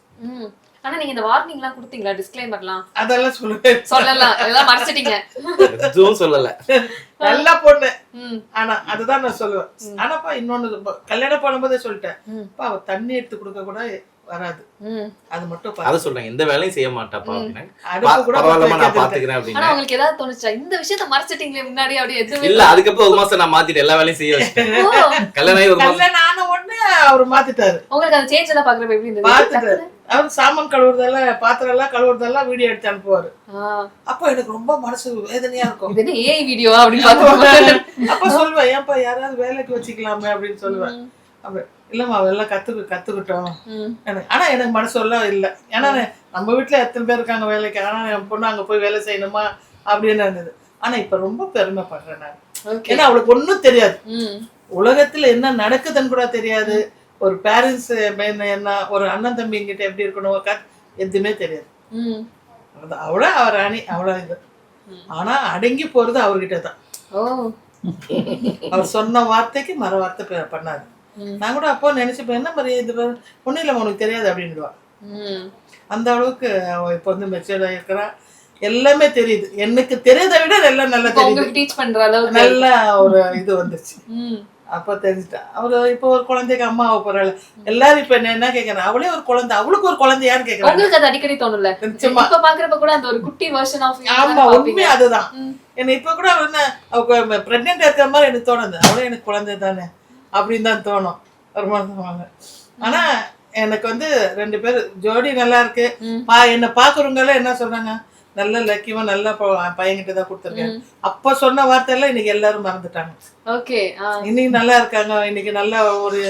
ஆனா நீங்க இந்த வார்னிங் எல்லாம் கொடுத்தீங்களா? டிஸ்க்ளைமர்லாம் அதெல்லாம் சொல்லுவேன் சொல்லலாம். எல்லாம் மறைச்சிட்டீங்க. எதுவும் சொல்லல. நல்லா பொண்ணு. ஆனா அதுதான் நான் சொல்லுவேன். ஆனாப்பா இன்னொன்னு கல்யாணம் பண்ணும்போதே சொல்லிட்டேன். பா அவ தண்ணி எடுத்து கொடுக்க கூட வராது. அது மட்டும். அத சொல்றேன். எந்த வேலையும் செய்ய மாட்டாப்பா பரவாயில்லமா நான் பாத்துக்கிறேன் ஆனா அப்படின்னு. உங்களுக்கு ஏதாவது தோணுச்சா? இந்த விஷயத்த மறைச்சிட்டீங்களே முன்னாடி அப்படி எதுவுமே இல்ல அதுக்கப்புறம் ஒரு மாசம் நான் மாத்திட்டு எல்லா வேலையும் செய்ய வச்சிட்டேன். ஓ, கல்யாணம் ஆகி ஒரு மாசம். கல்யாணம் ஆன உடனே அவர் மாத்திட்டாரு. உங்களுக்கு அந்த சேஞ்ச் எல்லாம் பாக்குறப்ப எப்படி இருந்தது? அவர் சாமான் கழுவுறதெல்லாம் பாத்திரம் எல்லாம் கழுவுறதெல்லாம் வீடியோ எடுத்து அனுப்புவாரு. அப்ப எனக்கு ரொம்ப மனசு வேதனையா இருக்கும். இது ஏஐ வீடியோவா அப்படின்னு அப்ப சொல்லுவேன் ஏன்பா யாராவது வேலைக்கு வச்சுக்கலாமே அப்படின்னு சொல்லுவேன். அப்ப இல்லம்மா அவெல்லாம் கத்துக்கு கத்துக்கிட்டோம். எனக்கு ஆனா எனக்கு மனசெல்லாம் இல்லை. ஏன்னா நம்ம வீட்டுல எத்தனை பேர் இருக்காங்க வேலைக்கு? ஆனா என் பொண்ணு அங்க போய் வேலை செய்யணுமா? அப்படின்னு இருந்தது. ஆனா இப்ப ரொம்ப பெருமைப்படுறேன் நான். ஏன்னா அவளுக்கு ஒண்ணும் தெரியாது. உலகத்துல என்ன நடக்குதுன்னு கூட தெரியாது. ஒரு பேரண்ட்ஸ் என்ன ஒரு அண்ணன் தம்பி கிட்ட எப்படி இருக்கணும் எதுவுமே தெரியாது. அவ்வளோ அவர் அணி அவ்வளோ இது. ஆனா அடங்கி போறது அவர்கிட்ட தான் அவர் சொன்ன வார்த்தைக்கு மறு வார்த்தை ப- பண்ணாது நான் கூட அப்போ நினைச்சுப்பேன் என்ன மாதிரி இது ஒன்றும் இல்லை உனக்கு தெரியாது அப்படின்டுவா. அந்த அளவுக்கு இப்போ வந்து மெச்சூர்டாக இருக்கிறா. எல்லாமே தெரியுது. எனக்கு தெரியாத விட எல்லாம் நல்லா தெரியுது. நல்ல ஒரு இது வந்துச்சு. அப்போ தெரிஞ்சுட்டா அவரு இப்போ ஒரு குழந்தைக்கு அம்மா ஆக போறாள். எல்லாரும் இப்போ என்ன என்ன கேட்கறேன் அவளே ஒரு குழந்தை. அவளுக்கு ஒரு குழந்தையான்னு கேட்கறாங்க உங்களுக்கு அது அடிக்கடி தோணும்ல? நிச்சயமா. இப்ப பாக்குறப்ப கூட அந்த ஒரு குட்டி வெர்ஷன் ஆஃப் ஆமா உண்மை அதுதான். என்ன இப்ப கூட அவ என்ன அவ பிரெக்னெண்டா இருக்கிற மாதிரி எனக்கு தோணுது. அவளே எனக்கு குழந்தை தானே அப்படின்னு தான் தோணும். ஒரு மாதம் ஆனா எனக்கு வந்து ரெண்டு பேர் ஜோடி நல்லா இருக்கு. பா என்ன பாக்குறவங்க எல்லாம் என்ன சொல்றாங்க? நல்ல லக்கியமா நல்ல பையன்கிட்ட தான் கொடுத்துருக்கேன். அப்ப சொன்ன வார்த்தை எல்லாம் இன்னைக்கு எல்லாரும் மறந்துட்டாங்க. ஓகே இன்னைக்கு நல்லா இருக்காங்க இன்னைக்கு நல்ல ஒரு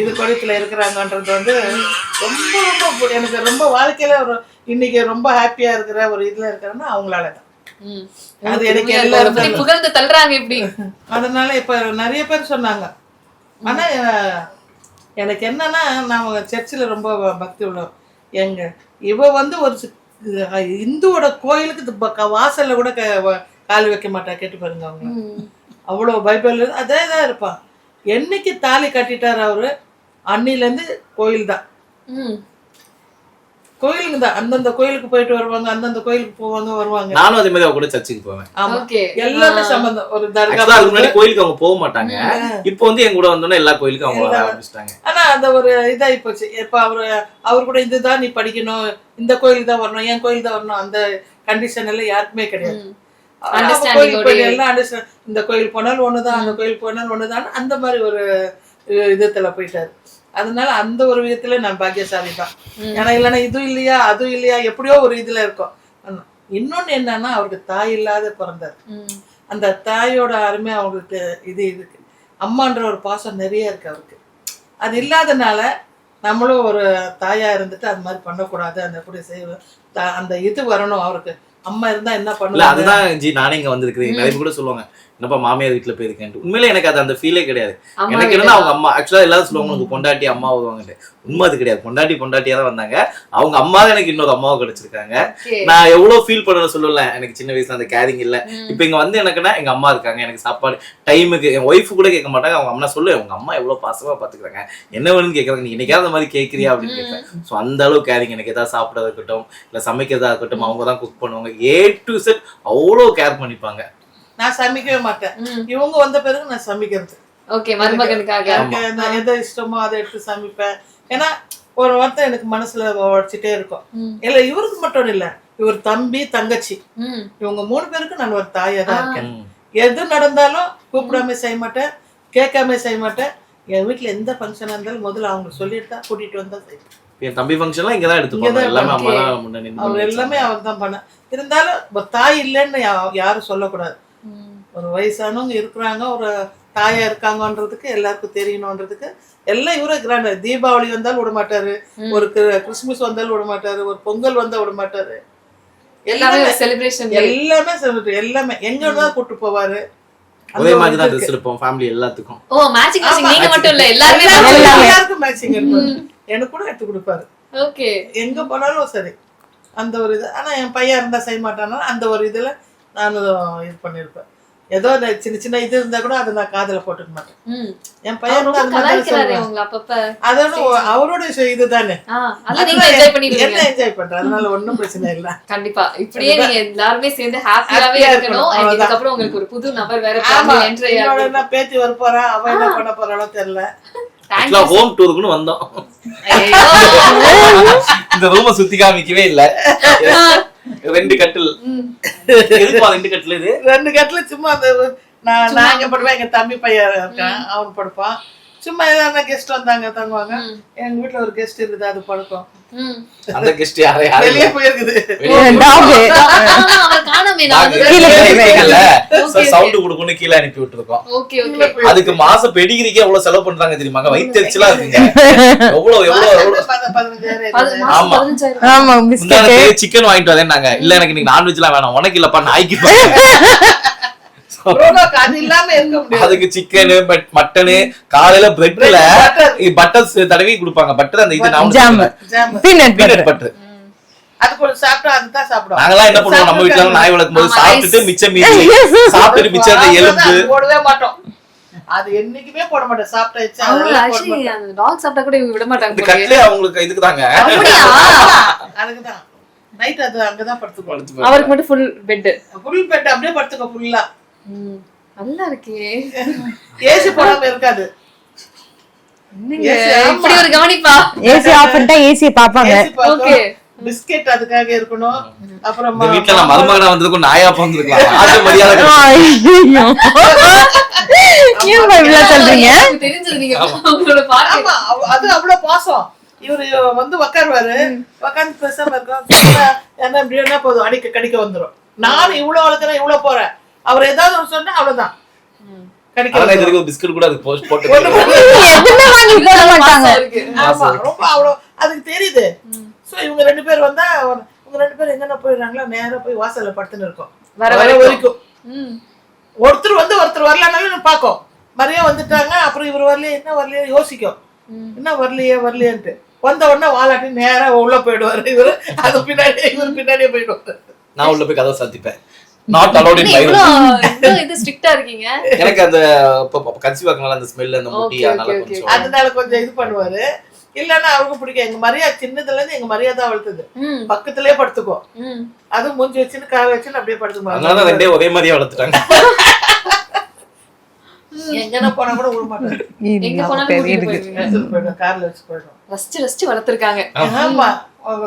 இது குறைத்துல இருக்கிறாங்கன்றது வந்து ரொம்ப ரொம்ப எனக்கு ரொம்ப வாழ்க்கையில இன்னைக்கு ரொம்ப ஹாப்பியா இருக்கிற ஒரு இதுல இருக்கிறேன்னா அவங்களால தான். அது எனக்கு எல்லாரும் புகழ்ந்து தள்ளுறாங்க இப்படி. அதனால இப்ப நிறைய பேர் சொன்னாங்க. ஆனா எனக்கு என்னன்னா நான் சர்ச்சில் ரொம்ப பக்தி உள்ளோம் எங்க? இவ வந்து ஒரு இந்துவோட கோயிலுக்கு இது ப- க- வாசல்ல கூட க- கால் வைக்க மாட்டா கேட்டு பாருங்க அவங்க அவ்வளோ பைபிள் அதே தான் இருப்பான் என்னைக்கு தாலி கட்டிட்டார் அவரு அன்னிலேருந்து கோயில் தான் ம். கோயிலுக்கு தான். அந்தந்த கோயிலுக்கு போயிட்டு வருவாங்க அந்தந்த கோயிலுக்கு போவாங்க வருவாங்க. நானும் அதே மாதிரி அவ கூட சர்ச்சுக்கு போவேன். ஆமா. ஓகே எல்லாமே சம்பந்தம். ஒரு தர்கா அதுக்கு முன்னாடி கோயிலுக்கு அவங்க போக மாட்டாங்க. இப்போ வந்து என் கூட வந்தோன்னே எல்லா கோயிலுக்கும் அவங்க ஆரம்பிச்சிட்டாங்க. ஆனா அந்த ஒரு இதாகி போச்சு. இப்ப அவரு அவர் கூட இதுதான் நீ படிக்கணும். இந்த கோயிலுக்கு தான் வரணும். என் கோயில் தான் வரணும். அந்த கண்டிஷன் எல்லாம் யாருக்குமே கிடையாது. இந்த கோயில் போனாலும் ஒண்ணுதான் அந்த கோயில் போனாலும் ஒண்ணுதான். அந்த மாதிரி ஒரு அஹ், விதத்துல போயிட்டாரு. அதனால அந்த ஒரு விதத்துல நான் பாக்கியசாலி தான் ஏன்னா இல்லைன்னா இதுவும் இல்லையா அதுவும் இல்லையா எப்படியோ ஒரு இதுல இருக்கும். இன்னொன்னு என்னன்னா அவருக்கு தாய் இல்லாத பிறந்தார் அந்த தாயோட அருமை அவங்களுக்கு இது இருக்கு. அம்மான்ற ஒரு பாசம் நிறைய இருக்கு அவருக்கு. அது இல்லாதனால நம்மளும் ஒரு தாயா இருந்துட்டு அது மாதிரி பண்ணக்கூடாது அந்த எப்படி செய்வோம் அந்த இது வரணும் அவருக்கு. அம்மா இருந்தா என்ன பண்ணுவாங்க? அதுதான் ஜி நானே இங்க வந்திருக்கிறேன். நிறைய கூட சொல்லுவாங்க. என்னப்பா மாமியார் வீட்டுல போயிருக்கேன் உண்மையிலே எனக்கு அது அந்த ஃபீலே கிடையாது. எனக்கு என்னன்னா அவங்க அம்மா ஆக்சுவலா எல்லாரும் சொல்லுவாங்க உனக்கு பொண்டாட்டி அம்மா வருவாங்க உண்மை அது கிடையாது. பொண்டாட்டி பொண்டாட்டியா தான் வந்தாங்க. அவங்க அம்மா தான் எனக்கு இன்னொரு அம்மாவை கிடைச்சிருக்காங்க. நான் எவ்வளவு ஃபீல் பண்ண சொல்லல. எனக்கு சின்ன வயசுல அந்த கேரிங் இல்ல. இப்ப இங்க வந்து எனக்குன்னா எங்க அம்மா இருக்காங்க. எனக்கு சாப்பாடு டைமுக்கு என் ஒய்ஃப் கூட கேட்க மாட்டாங்க. அவங்க அம்மா சொல்லு உங்க அம்மா எவ்வளவு பாசமா பாத்துக்கிறாங்க. என்ன வேணும்னு கேக்குறாங்க நீ என்னைக்காவது அந்த மாதிரி கேக்குறியா அப்படின்னு கேட்பேன். சோ அந்த அளவு கேரிங் எனக்கு ஏதாவது சாப்பிடறதா இருக்கட்டும் இல்ல சமைக்கிறதா இருக்கட்டும் அவங்க தான் குக் பண்ணுவாங்க. ஏ டு செட் அவ்வளோ கேர் பண்ணிப்பாங்க. நான் சமைக்கவே மாட்டேன். இவங்க வந்த பிறகு நான் சமைக்கிறது. ஓகே மருமகனுக்காக. என்ன எது இஷ்டமோ அதை எடுத்து சமைப்பேன். ஏன்னா ஒரு வார்த்தை எனக்கு மனசுல உடச்சிட்டே இருக்கும். இல்ல இவருக்கு மட்டும் இல்ல. இவர் தம்பி தங்கச்சி. இவங்க மூணு பேருக்கு நான் ஒரு தாயா தான் இருக்கேன். எது நடந்தாலும் கூப்பிடாம செய்ய மாட்டேன். கேட்காம செய்ய மாட்டேன். என் வீட்டுல எந்த ஃபங்க்ஷனா இருந்தாலும் முதல்ல அவங்க சொல்லிட்டு தான் கூட்டிட்டு வந்தா செய்வேன். என் தம்பி ஃபங்க்ஷன்லாம் இங்க தான் எடுத்துப்பாங்க இங்கதான் எல்லாமே அம்மா. தான் அவர் எல்லாமே அவர் தான் பண்ண. இருந்தாலும் தாய் இல்லைன்னு யாரும் சொல்லக்கூடாது. ஒரு வயசானவங்க இருக்கிறாங்க ஒரு தாயா இருக்காங்கன்றதுக்கு எல்லாருக்கும் தெரியணுன்றதுக்கு எல்லாம் இவரே கிராண்ட் தீபாவளி வந்தாலும் விட மாட்டாரு ஒரு கிற- கிறிஸ்துமஸ் வந்தாலும் விட மாட்டாரு ஒரு பொங்கல் வந்தா விட மாட்டாரு எல்லாமே செலிப்ரேஷன் எல்லாமே செலிபிரேட் எல்லாமே. எங்க தான் கூட்டு போவாரு. ஒரே மாதிரி தான் ட்ரெஸ். எடுப்போம் ஃபேமிலி எல்லாத்துக்கும். ஓ மேட்சிங் மேட்சிங். நீங்க மட்டும் இல்ல எல்லாருமே எல்லாருக்கும் எல்லாருக்கும் மேட்சிங் இருக்கும் எனக்கு கூட எடுத்து கொடுப்பாரு. ஓகே. எங்க போனாலும் சரி அந்த ஒரு இது. ஆனா என் பையன் இருந்தா செய்ய மாட்டானா அந்த ஒரு இதுல நானும் இது பண்ணிருப்பேன். ஏதோ சின்ன சின்ன இது இருந்தா கூட அதை நான் காதுல போட்டுக்க மாட்டேன். என் பையன் அவர் இருந்தா ரொம்ப அது மாதிரி கலாய்க்கிறாரே சொல்லுவேன். உங்களை அப்பப்ப. அதோட ஒ- அவரோட இதுதானே. என்ன என்ஜாய் பண்றேன் அதனால ஒண்ணும் பிரச்சனை இல்ல. கண்டிப்பா. இப்படியே நீங்க எல்லாருமே சேர்ந்து ஹாப்பியாவே இருக்கணும். இதுக்கப்புறம் உங்களுக்கு ஒரு புது நபர் வேற என்ன பேத்தி வர போறா? அவ என்ன பண்ண போறாளோ தெரியல. ஹோம் டூருக்குன்னு வந்தோம். இந்த ரூம சுத்தி காமிக்கவே இல்ல. ரெண்டு கட்டில். எதுப்பா ரெண்டு கட்டில் இது? ரெண்டு கட்டில சும்மா அந்த நான் நான் இங்க படுவேன் எங்க தம்பி பையன் இருக்கான் அவன் படுப்பான். சும்மா ஏதாவது கெஸ்ட் வந்தாங்க தங்குவாங்க. எங்க வீட்டுல ஒரு கெஸ்ட் இருக்குது அது படுக்கும் அந்த கெஸ்ட் யாரை? வெளியே போயிருக்குது. சவுண்ட் கொடுக்கணும் கீழே அனுப்பி விட்டுருக்கோம். Okay okay. அதுக்கு மாசம் பெடிகிரிக்கு எவ்வளவு செலவு பண்றாங்க தெரியுமாங்க வயிற்றுச்சலா இருக்குங்க. எவ்வளவு எவ்வளவு ஆமா. ஆமா சிக்கன் வாங்கிட்டு வரேன்னாங்க. இல்ல எனக்கு நீங்க நான்வெஜ் எல்லாம் வேணாம். உனக்கு இல்லப்பா நாய்க்கு அதுக்கு சிக்கனு மட்டனு காலையில பிரெட்ல. பட்டர் தடவி கொடுப்பாங்க. பட்டர் அந்த இது jam jam peanut peanut butter அது கொஞ்சம் சாப்பிட்டா அதுதான் சாப்பிடும். நாங்கெல்லாம் என்ன பண்ணுவோம்? நம்ம வீட்டுல நாய் வளர்க்கும் போது சாப்பிட்டுட்டு. மிச்சம் மீதி சாப்பிட்டுட்டு மிச்சம் எலும்பு. போடவே மாட்டோம். அது என்னைக்குமே போட மாட்டோம். சாப்பிட்டாச்சு அவங்க டாக் சாப்பிட்டா கூட விட மாட்டாங்க. கட்லே அவங்களுக்கு இதுக்கு தாங்க அதுக்குதான். நைட் அது அங்கதான் படுத்துக்கோ அவருக்கு மட்டும் ஃபுல் பெட் ஃபுல் பெட் அப்படியே படுத்துக்கோ ஃபுல்லா நல்லா இருக்கே. ஏசி போடாம இருக்காது. இப்படி ஒரு கவனிப்பா? ஏசி ஆஃப் பண்ணிட்டா ஏசியை பாப்பாங்க ஏசி பார்க்கும் Okay. பிஸ்கெட் அதுக்காக இருக்கணும். அப்புறம் இந்த வீட்டுல நான் மருமகனா வந்ததுக்கும் நாயா பிறந்திருக்கலாம். ஆசை மரியாதை இவ்வளவு சொல்றீங்க? தெரிஞ்சது நீங்க உங்களோட அது அவ்வளவு பாசம். இவரு வந்து உக்காருவாரு. உக்காந்து பேசாம இருக்கோம். என்ன இப்படி என்ன போதும். அடிக்க கடிக்க வந்துரும். நானும் இவ்வளவு வளர்க்குறேன் இவ்வளவு போறேன். அவர் ஏதாவது ஒண்ணு சொன்னா அவ்வளவுதான். பிஸ்கட் கூட அதுக்கு போஸ்ட் போட்டு. எதுவுமே வாங்கி போட மாட்டாங்க ஆமா ரொம்ப அவ்வளவு அதுக்கு தெரியுது. சோ இவங்க ரெண்டு பேர் வந்தா ஒரு- இவங்க ரெண்டு பேர் எங்கன போயிடுறாங்களா நேரா போய் வாசல்ல படுத்துன்னு இருக்கோம். வர வர வரைக்கும். ஒருத்தர் வந்து ஒருத்தர் வரலனாலும் பாக்கும் மரியா வந்துட்டாங்க அப்புறம் இவர் வரலையே என்ன வரலையே யோசிக்கும். என்ன வரலையே வரலையேன்ட்டு வந்த உடனே வாலாட்டி நேரா உள்ள போயிடுவாரு இவரு. அது பின்னாடி இவர் பின்னாடியே போயிடுவாரு. நான் உள்ள போய் கதவை சாத்திப்பேன். நாட் அலௌட் இன் இவ்வளவு இது ஸ்ட்ரிக்ட்டா இருக்கீங்க? எனக்கு அந்த கன்சீவ் ஆகனால அந்த ஸ்மெல் அந்த முட்டி அதனால. கொஞ்சம் அதனால கொஞ்சம் இது பண்ணுவாரு. இல்லன்னா அவருக்கு பிடிக்கும் எங்க மரியா சின்னதுல இருந்து எங்க மரியா தான் வளர்த்தது. பக்கத்திலே படுத்துக்கும். ம். அது மூஞ்சி வச்சுன்னு கால வச்சுன்னு அப்படியே அதனால தான் படுத்துக்கும் ரெண்டே ஒரே மாதிரியே வளர்த்துட்டாங்க. எங்கன்னா போனா கூட விட மாட்டாரு. எங்க போனாலும் கார்ல வச்சு போயிடும் ரசிச்சு ரசிச்சு வளர்த்திருக்காங்க. ஆமா.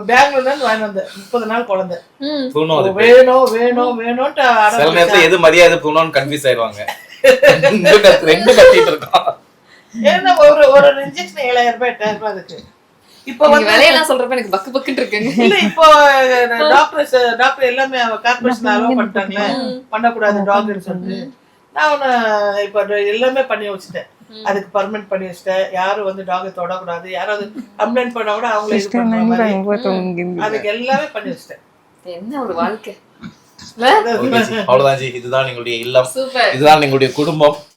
பெங்களூர்ல இருந்து வாங்கி வந்தேன் முப்பது நாள் குழந்தை. ம். தூணும் அது வேணும் வேணும் வேணும்ட்டு சில நேரத்துல. எது மரியாதை தூணும்னு கன்ஃபியூஸ் ஆயிடுவாங்க. ரெண்டு கத்திட்டு இருக்கோம். ஏன்னா ஒரு ஒரு இன்ஜெக்ஷன் ஏழாயிரம் ரூபாய் எட்டாயிரம் ரூபாய் அதுக்கு இப்ப விலையெல்லாம் சொல்றப்ப எனக்கு பக்கு பக்குன்னு இருக்குங்க. இல்ல இப்போ டாக்டர்ஸ் டாக்டர் எல்லாமே கார்பரேஷன் அலோவ் பண்ணிட்டாங்களே. பண்ணக்கூடாது டாக்டர் சொல்லிட்டு. நான் ஒன்னு இப்போ எல்லாமே பண்ணி வச்சுட்டேன். அதுக்கு பர்மனெண்ட் பண்ணி வச்சுட்டேன். யாரும் வந்து டாகை தொடக்கூடாது. யாராவது கம்ப்ளைண்ட் பண்ணா கூட அவங்களே இது பண்ற மாதிரி அதுக்கு எல்லாமே பண்ணி வச்சுட்டேன். என்ன ஒரு வாழ்க்கை? அவ்வளவுதான் ஜி. இதுதான் எங்களுடைய இல்லம். இதுதான் எங்களுடைய குடும்பம்.